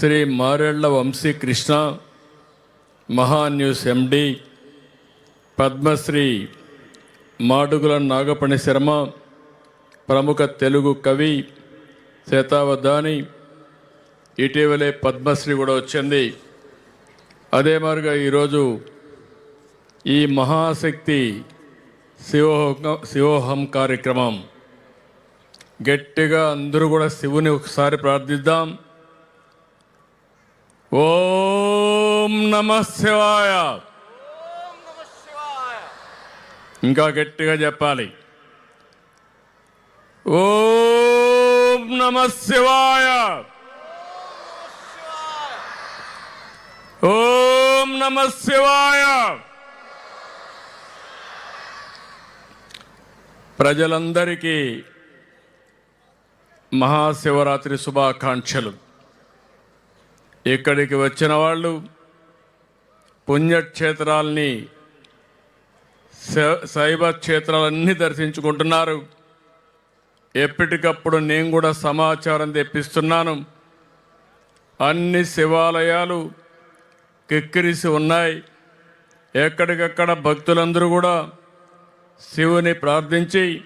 శ్రీ మారేళ్ళ వంశీ కృష్ణ మహాన్యూస్ ఎండి పద్మశ్రీ మాడుగుల నాగపణి శర్మ ప్రముఖ తెలుగు కవి శతావధాని ఇటీవలే పద్మశ్రీ కూడా వచ్చింది. అదే మారుగా ఈరోజు ఈ మహాశక్తి శివోహం శివోహం కార్యక్రమం. గట్టిగా అందరూ కూడా శివుని ఒకసారి ప్రార్థిద్దాం. ఓం నమ శివాయ. ఇంకా గట్టిగా చెప్పాలి. ఓం నమ శివాయ. ఓం నమ శివాయ. ప్రజలందరికీ మహాశివరాత్రి శుభాకాంక్షలు. ఇక్కడికి వచ్చిన వాళ్ళు పుణ్యక్షేత్రాల్ని శైవ క్షేత్రాలన్నీ దర్శించుకుంటున్నారు. ఎప్పటికప్పుడు నేను కూడా సమాచారం తెప్పిస్తున్నాను. అన్ని శివాలయాలు కిక్కిరిసి ఉన్నాయి. ఎక్కడికక్కడ భక్తులందరూ కూడా శివుని ప్రార్థించి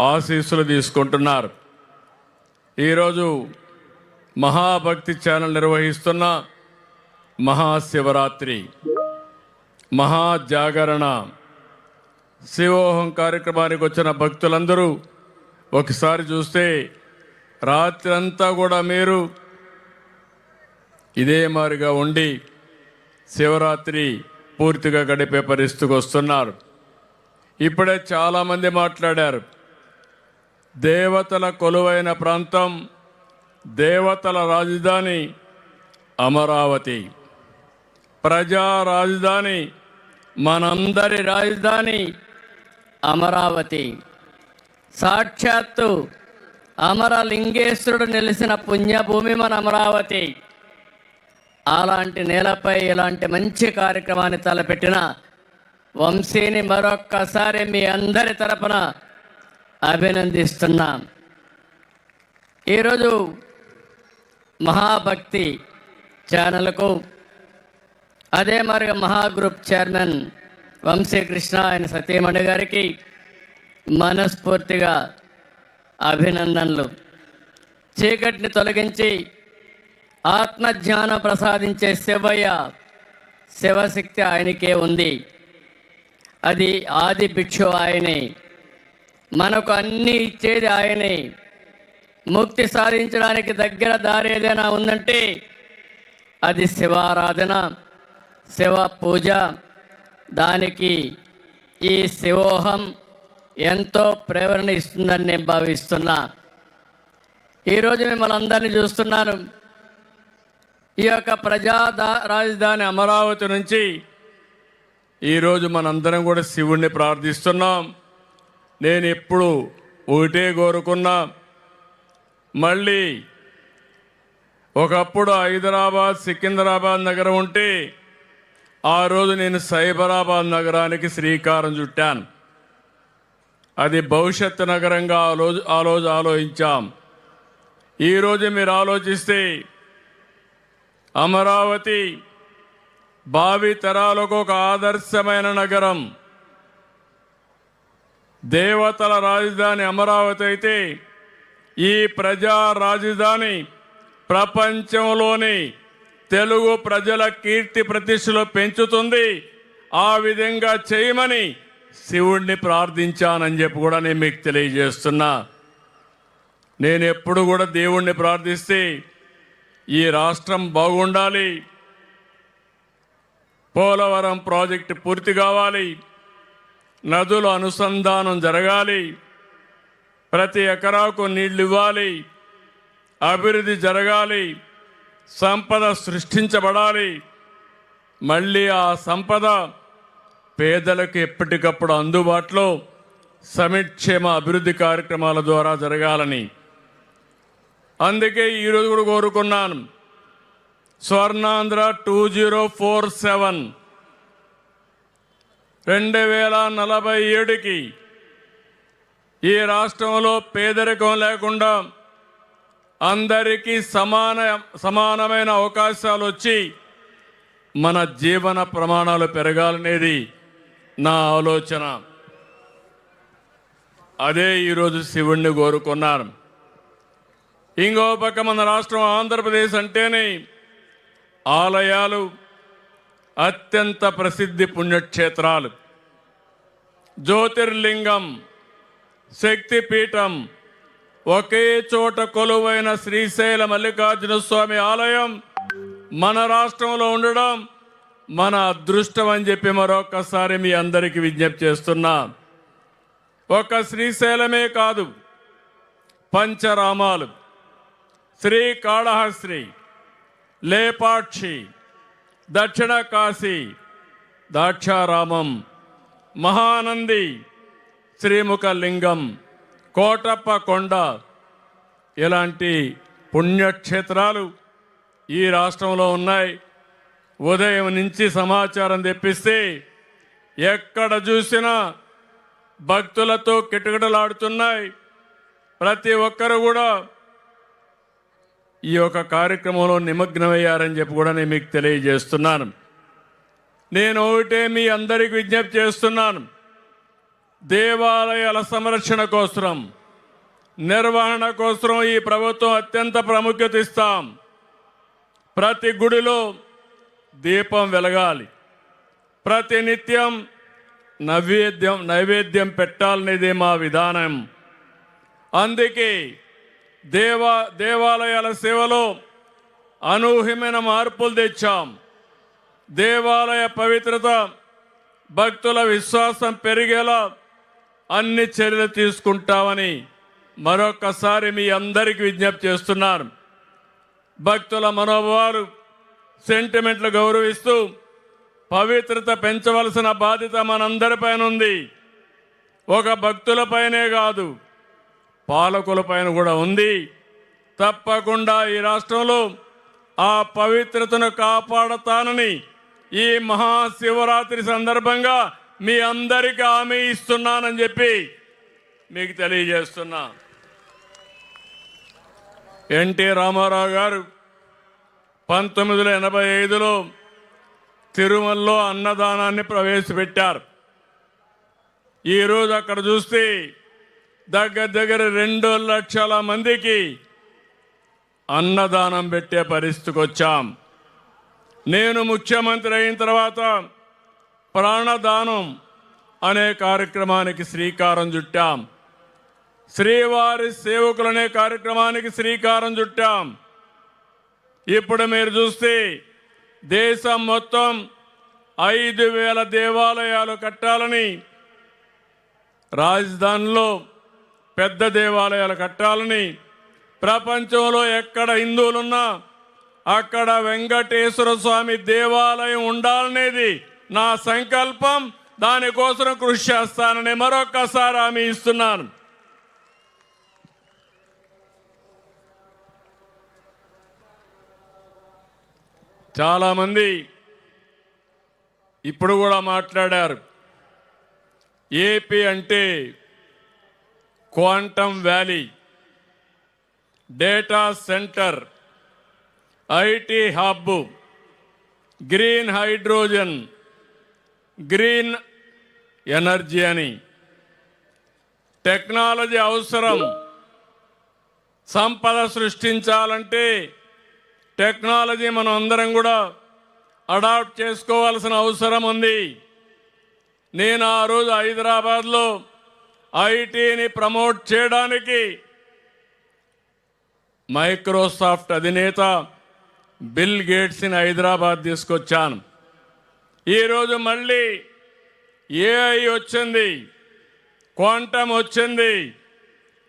ఆశీస్సులు తీసుకుంటున్నారు. ఈరోజు మహాభక్తి ఛానల్ నిర్వహిస్తున్న మహాశివరాత్రి మహాజాగరణ శివోహం కార్యక్రమానికి వచ్చిన భక్తులందరూ ఒకసారి చూస్తే రాత్రంతా కూడా మీరు ఇదే మారిగా ఉండి శివరాత్రి పూర్తిగా గడిపే పరిస్థితికి వస్తున్నారు. ఇప్పుడే చాలామంది మాట్లాడారు. దేవతల కొలువైన ప్రాంతం దేవతల రాజధాని అమరావతి. ప్రజా రాజధాని మనందరి రాజధాని అమరావతి. సాక్షాత్తు అమరలింగేశ్వరుడు నిలిచిన పుణ్యభూమి మన అమరావతి. అలాంటి నేలపై ఇలాంటి మంచి కార్యక్రమాన్ని తలపెట్టిన వంశీని మరొక్కసారి మీ అందరి తరపున అభినందిస్తున్నాం. ఈరోజు మహాభక్తి ఛానల్కు. అదే మరి మహాగ్రూప్ చైర్మన్ వంశీకృష్ణ ఆయన సత్యమణి గారికి మనస్ఫూర్తిగా అభినందనలు. చీకటిని తొలగించి ఆత్మజ్ఞానం ప్రసాదించే శివయ్య శివశక్తి ఆయనకే ఉంది. అది ఆది భిక్షు ఆయనే. మనకు అన్నీ ఇచ్చేది ఆయనే. ముక్తి సాధించడానికి దగ్గర దారి ఏదైనా ఉందంటే అది శివారాధన శివ పూజ. దానికి ఈ శివోహం ఎంతో ప్రేరణ ఇస్తుందని నేను భావిస్తున్నా. ఈరోజు మిమ్మల్ని అందరినీ చూస్తున్నాను. ఈ యొక్క ప్రజాదా రాజధాని అమరావతి నుంచి ఈరోజు మనందరం కూడా శివుణ్ణి ప్రార్థిస్తున్నాం. నేను ఎప్పుడు ఒకటే కోరుకున్నా. మళ్ళీ ఒకప్పుడు హైదరాబాద్ సికింద్రాబాద్ నగరం ఉంటే ఆ రోజు నేను సైబరాబాద్ నగరానికి శ్రీకారం చుట్టాను. అది భవిష్యత్తు నగరంగా ఆలో ఆలోచ ఆలోచించాం. ఈరోజు మీరు ఆలోచిస్తే అమరావతి భావి తరాలకు ఒక ఆదర్శమైన నగరం. దేవతల రాజధాని అమరావతి అయితే ఈ ప్రజా రాజధాని ప్రపంచంలోని తెలుగు ప్రజల కీర్తి ప్రతిష్టలు పెంచుతుంది. ఆ విధంగా చేయమని శివుణ్ణి ప్రార్థించానని చెప్పి కూడా నేను మీకు తెలియజేస్తున్నా. నేను ఎప్పుడు కూడా దేవుణ్ణి ప్రార్థిస్తే ఈ రాష్ట్రం బాగుండాలి. పోలవరం ప్రాజెక్టు పూర్తి కావాలి. నదుల అనుసంధానం జరగాలి. ప్రతి ఎకరాకు నీళ్ళు ఇవ్వాలి అభివృద్ధి జరగాలి. సంపద సృష్టించబడాలి. మళ్ళీ ఆ సంపద పేదలకు ఎప్పటికప్పుడు అందుబాటులో సమిక్షేమ అభివృద్ధి కార్యక్రమాల ద్వారా జరగాలని. అందుకే ఈరోజు కూడా కోరుకున్నాను. Swarnandhra two zero four seven. రెండు వేల నలభై ఏడుకి ఈ రాష్ట్రంలో పేదరికం లేకుండా అందరికీ సమాన సమానమైన అవకాశాలు వచ్చి మన జీవన ప్రమాణాలు పెరగాలనేది నా ఆలోచన. అదే ఈరోజు శివుణ్ణి కోరుకున్నారు ఇంకో పక్క మన రాష్ట్రం ఆంధ్రప్రదేశ్ అంటేనే ఆలయాలు అత్యంత ప్రసిద్ధి పుణ్యక్షేత్రాలు. జ్యోతిర్లింగం శక్తిపీఠం ఒకే చోట కొలువైన శ్రీశైల మల్లికార్జున స్వామి ఆలయం మన రాష్ట్రంలో ఉండడం మన అదృష్టం అని చెప్పి మరొకసారి మీ అందరికీ విజ్ఞప్తి చేస్తున్నా. ఒక శ్రీశైలమే కాదు పంచరామాలు శ్రీ కాళహస్త్రి లేపాక్షి దక్షిణ కాశీ దాక్షారామం మహానంది శ్రీముఖలింగం కోటప్ప కొండ ఇలాంటి పుణ్యక్షేత్రాలు ఈ రాష్ట్రంలో ఉన్నాయి. ఉదయం నుంచి సమాచారం తెప్పిస్తే ఎక్కడ చూసినా భక్తులతో కిటకిటలాడుతున్నాయి. ప్రతి ఒక్కరు కూడా ఈ యొక్క కార్యక్రమంలో నిమగ్నమయ్యారని చెప్పి కూడా నేను మీకు తెలియజేస్తున్నాను. నేను ఒకటే మీ అందరికి విజ్ఞప్తి చేస్తున్నాను. దేవాలయాల సంరక్షణ కోసం నిర్వహణ కోసం ఈ ప్రభుత్వం అత్యంత ప్రాముఖ్యత ఇస్తాం. ప్రతి గుడిలో దీపం వెలగాలి. ప్రతి నిత్యం నైవేద్యం నైవేద్యం పెట్టాలనేది మా విధానం. అందుకే దేవా దేవాలయాల సేవలో అనూహ్యమైన మార్పులు తెచ్చాం. దేవాలయ పవిత్రత భక్తుల విశ్వాసం పెరిగేలా అన్ని చర్యలు తీసుకుంటామని మరొకసారి మీ అందరికీ విజ్ఞప్తి చేస్తున్నారు భక్తుల మనోభావాలు సెంటిమెంట్లు గౌరవిస్తూ పవిత్రత పెంచవలసిన బాధ్యత మనందరిపైన ఉంది. ఒక భక్తులపైనే కాదు పాలకులపైన కూడా ఉంది. తప్పకుండా ఈ రాష్ట్రంలో ఆ పవిత్రతను కాపాడతానని ఈ మహాశివరాత్రి సందర్భంగా మీ అందరికీ హామీ ఇస్తున్నానని చెప్పి మీకు తెలియజేస్తున్నా. ఎన్టీ రామారావు గారు పంతొమ్మిది వందల ఎనభై ఐదులో తిరుమలలో అన్నదానాన్ని ప్రవేశపెట్టారు. ఈరోజు అక్కడ చూస్తే దగ్గర దగ్గర రెండు లక్షల మందికి అన్నదానం పెట్టే పరిస్థితికి వచ్చాం. నేను ముఖ్యమంత్రి అయిన తర్వాత ప్రాణదానం అనే కార్యక్రమానికి శ్రీకారం చుట్టాం. శ్రీవారి సేవకులనే కార్యక్రమానికి శ్రీకారం చుట్టాం. ఇప్పుడు మీరు చూస్తే దేశం మొత్తం ఐదు వేల దేవాలయాలు కట్టాలని రాజధానిలో పెద్ద దేవాలయాలు కట్టాలని ప్రపంచంలో ఎక్కడ హిందువులున్నా అక్కడ వెంకటేశ్వర స్వామి దేవాలయం ఉండాలనేది నా సంకల్పం దానికోసం కృషి చేస్తానని మరొక్కసారి హామీ ఇస్తున్నాను. చాలామంది ఇప్పుడు కూడా మాట్లాడారు. ఏపీ అంటే quantum valley data centre IT hub green hydrogen green energy అని. టెక్నాలజీ అవసరం. సంపద సృష్టించాలంటే టెక్నాలజీ మనం అందరం కూడా అడాప్ట్ చేసుకోవాల్సిన అవసరం ఉంది. నేను ఆ రోజు హైదరాబాద్లో ఐటీని ప్రమోట్ చేయడానికి మైక్రోసాఫ్ట్ అధినేత బిల్ గేట్స్ని హైదరాబాద్ తీసుకొచ్చాను. ఈరోజు మళ్ళీ ఏఐ వచ్చింది క్వాంటమ్ వచ్చింది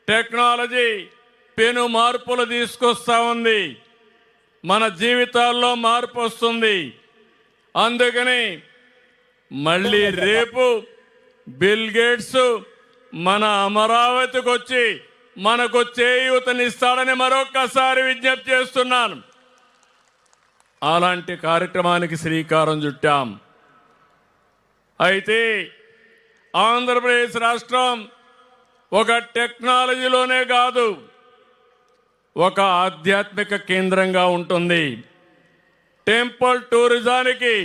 టెక్నాలజీ పెను మార్పులు తీసుకొస్తా ఉంది మన జీవితాల్లో మార్పు వస్తుంది. అందుకని మళ్ళీ రేపు బిల్ గేట్స్ మన అమరావతికి వచ్చి మనకు చేయూతనిస్తాడని మరొక్కసారి విజ్ఞప్తి చేస్తున్నాను. అలాంటి కార్యక్రమానికి శ్రీకారం చుట్టాం. అయితే ఆంధ్రప్రదేశ్ రాష్ట్రం ఒక టెక్నాలజీలోనే కాదు ఒక ఆధ్యాత్మిక కేంద్రంగా ఉంటుంది. టెంపుల్ టూరిజానికి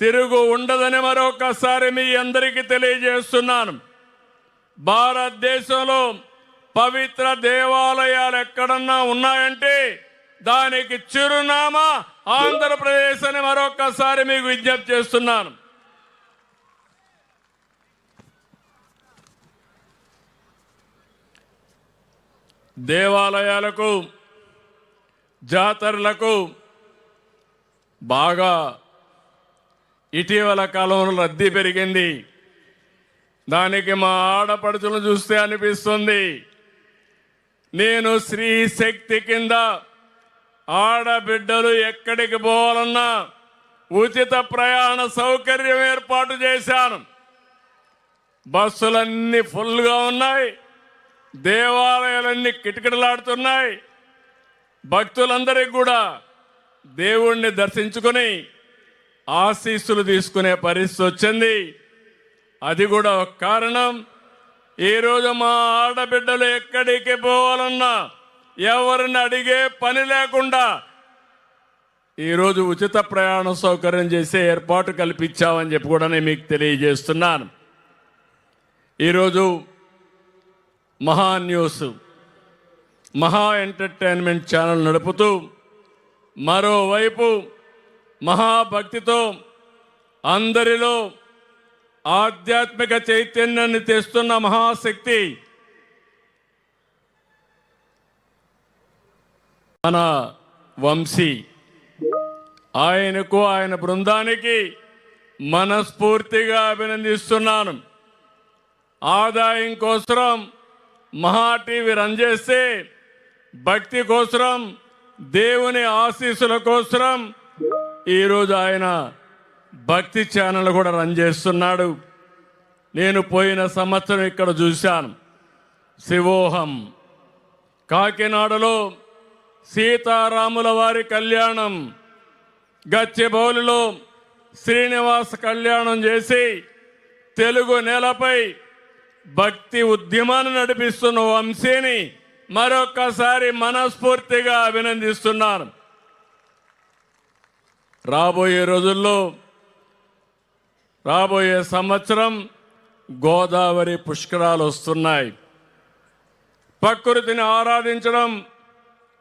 తిరుగు ఉండదని మరొకసారి మీ అందరికీ తెలియజేస్తున్నాను. భారతదేశంలో పవిత్ర దేవాలయాలు ఎక్కడన్నా ఉన్నాయంటే దానికి చిరునామా ఆంధ్రప్రదేశ్ అని మరొకసారి మీకు విజ్ఞప్తి చేస్తున్నాను. దేవాలయాలకు జాతరలకు బాగా ఇటీవల కాలంలో రద్దీ పెరిగింది. దానికి మా ఆడపడుచులను చూస్తే అనిపిస్తుంది. నేను స్త్రీ శక్తి కింద ఆడబిడ్డలు ఎక్కడికి పోవాలన్నా ఉచిత ప్రయాణ సౌకర్యం ఏర్పాటు చేశాను. బస్సులన్నీ ఫుల్గా ఉన్నాయి. దేవాలయాలన్నీ కిటకిటలాడుతున్నాయి. భక్తులందరికీ కూడా దేవుణ్ణి దర్శించుకొని ఆశీస్సులు తీసుకునే పరిస్థితి వచ్చింది. అది కూడా ఒక కారణం. ఈరోజు మా ఆడబిడ్డలు ఎక్కడికి పోవాలన్నా ఎవరిని అడిగే పని లేకుండా ఈరోజు ఉచిత ప్రయాణ సౌకర్యం చేసే ఏర్పాటు కల్పించామని చెప్పి కూడా నేను మీకు తెలియజేస్తున్నాను. ఈరోజు మహా న్యూస్ మహా ఎంటర్టైన్మెంట్ ఛానల్ నడుపుతూ మరోవైపు మహాభక్తితో అందరిలో ఆధ్యాత్మిక చైతన్యాన్ని తెస్తున్న మహాశక్తి మన వంశీ. ఆయనకు ఆయన బృందానికి మనస్ఫూర్తిగా అభినందిస్తున్నాను. ఆదాయం కోసం మహా టీవీ రన్ చేస్తే భక్తి కోసరం దేవుని ఆశీస్సుల కోసరం ఈరోజు ఆయన భక్తి ఛానల్ కూడా రన్ చేస్తున్నాడు. నేను పోయిన సంవత్సరం ఇక్కడ చూశాను. శివోహం కాకినాడలో సీతారాముల వారి కళ్యాణం గచ్చిబౌలిలో శ్రీనివాస కళ్యాణం చేసి తెలుగు నేలపై భక్తి ఉద్యమాన్ని నడిపిస్తున్న వంశీని మరొకసారి మనస్ఫూర్తిగా అభినందిస్తున్నాను. రాబోయే రోజుల్లో రాబోయే సంవత్సరం గోదావరి పుష్కరాలు వస్తున్నాయి. ప్రకృతిని ఆరాధించడం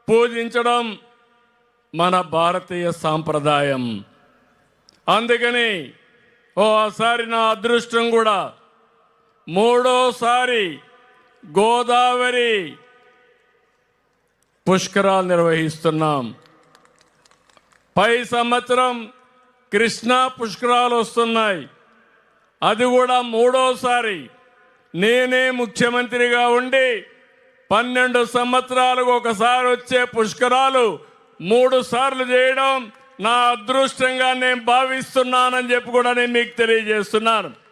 పూజించడం మన భారతీయ సాంప్రదాయం. అందుకని ఓసారి నా అదృష్టం కూడా మూడోసారి గోదావరి పుష్కరాలు నిర్వహిస్తున్నాం. పై సంవత్సరం కృష్ణా పుష్కరాలు వస్తున్నాయి. అది కూడా మూడోసారి. నేనే ముఖ్యమంత్రిగా ఉండి పన్నెండు సంవత్సరాలకు ఒకసారి వచ్చే పుష్కరాలు మూడు సార్లు చేయడం నా అదృష్టంగా నేను భావిస్తున్నానని చెప్పి కూడా నేను మీకు తెలియజేస్తున్నాను.